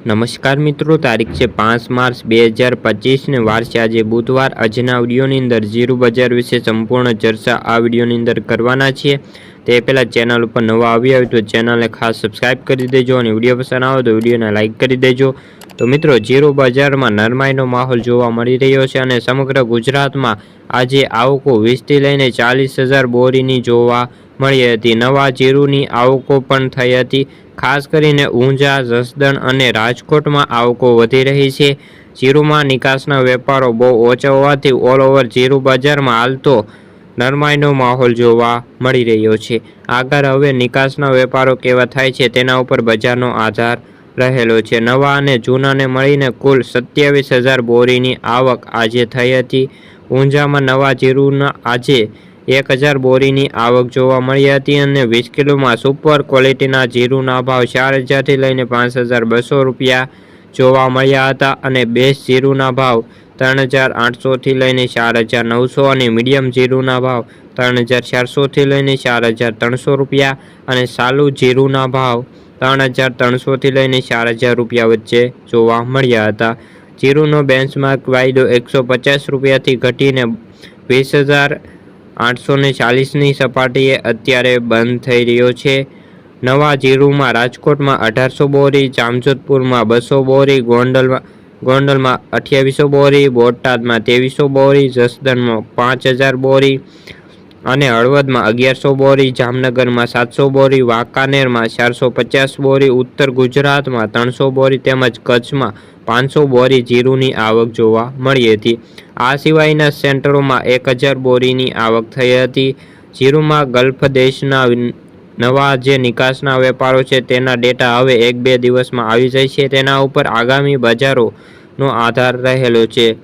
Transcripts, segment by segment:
નમસ્કાર મિત્રો, તારીખ છે પાંચ માર્ચ બે હજાર પચીસને વાર આજે બુધવાર. આજના વિડીયોની અંદર જીરું બજાર વિશે સંપૂર્ણ ચર્ચા આ વિડીયોની અંદર કરવાના છીએ. તે પહેલાં ચેનલ ઉપર નવા આવ્યા હોય તો ચેનલને ખાસ સબસ્ક્રાઇબ કરી દેજો અને વીડિયો પસંદ આવે તો વિડીયોને લાઇક કરી દેજો. તો મિત્રો જીરું બજારમાં નરમાઈનો માહોલ જોવા મળી રહ્યો છે અને સમગ્ર ગુજરાતમાં આજે આવકો વીસથી લઈને ચાલીસ હજાર બોરીની જોવા મળી હતી. નવા જીરુની આવકો પણ થઈ હતી. ખાસ કરીને ઊંઝા, જસદણ અને રાજકોટમાં આવકો વધી રહી છે. જીરુમાં નિકાસના વેપારો બહુ ઓછા હોવાથી ઓલ ઓવર જીરુ બજારમાં હાલતો નરમાઈનો માહોલ જોવા મળી રહ્યો છે. આગળ હવે નિકાસના વેપારો કેવા થાય છે તેના ઉપર બજારનો આધાર રહેલો છે. નવા અને જૂનાને મળીને કુલ સત્યાવીસ હજાર બોરીની આવક આજે થઈ હતી. ઊંઝામાં નવા જીરુના આજે એક હજાર બોરીની આવક જોવા મળી હતી અને વીસ કિલોમાં સુપર ક્વોલિટીના જીરુના ભાવ ચાર હજારથી લઈને પાંચ હજાર બસો રૂપિયા જોવા મળ્યા હતા અને બેસ્ટ જીરુના ભાવ ત્રણ હજાર આઠસોથી લઈને ચાર હજાર નવસો અને મીડિયમ જીરુના ભાવ ત્રણ હજાર ચારસોથી લઈને ચાર હજાર ત્રણસો રૂપિયા અને સાલુ જીરુના ભાવ ત્રણ હજાર ત્રણસોથી લઈને ચાર હજાર રૂપિયા વચ્ચે જોવા મળ્યા હતા. જીરુનો બેન્ચમાર્ક વાયદો એકસો પચાસ રૂપિયાથી ઘટીને વીસ હજાર આઠસો ને ચાલીસની સપાટીએ અત્યારે બંધ થઈ રહ્યો છે. નવા જીરુમાં રાજકોટમાં અઢારસો બોરી, જામજોધપુરમાં બસો બોરી, ગોંડલમાં ગોંડલમાં અઠ્યાવીસો બોરી, બોટાદમાં ત્રેવીસો બોરી, જસદણમાં પાંચ હજાર બોરી અને હળવદમાં અગિયારસો બોરી, જામનગરમાં સાતસો બોરી, વાંકાનેરમાં ચારસો પચાસ બોરી, ઉત્તર ગુજરાતમાં ત્રણસો બોરી તેમજ કચ્છમાં પાંચસો બોરી જીરુની આવક જોવા મળી હતી. આ સિવાયના સેન્ટરોમાં એક હજાર બોરીની આવક થઈ હતી. જીરુમાં ગલ્ફ દેશના નવા જે નિકાસના વેપારો છે તેના ડેટા હવે એક બે દિવસમાં આવી જાય છે તેના ઉપર આગામી બજારોનો આધાર રહેલો છે.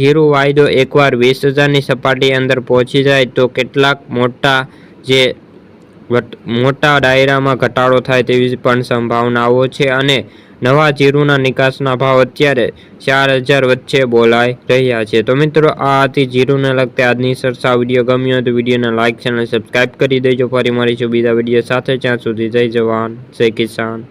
જીરું વાયદો એકવાર વીસ હજારની સપાટી અંદર પહોંચી જાય તો કેટલાક મોટા જે મોટા ડાયરામાં ઘટાડો થાય તેવી પણ સંભાવનાઓ છે અને નવા જીરુના નિકાસના ભાવ અત્યારે ચાર હજાર વચ્ચે બોલાઈ રહ્યા છે. તો મિત્રો, આ હતી જીરુને લગતી આજની સરસા વીડિયો. ગમ્યો તો વિડીયોને લાઇક ચેનલ સબસ્ક્રાઈબ કરી દેજો. ફરી મળીશું બીજા વીડિયો સાથે. ત્યાં સુધી જય જવાન, જય કિસાન.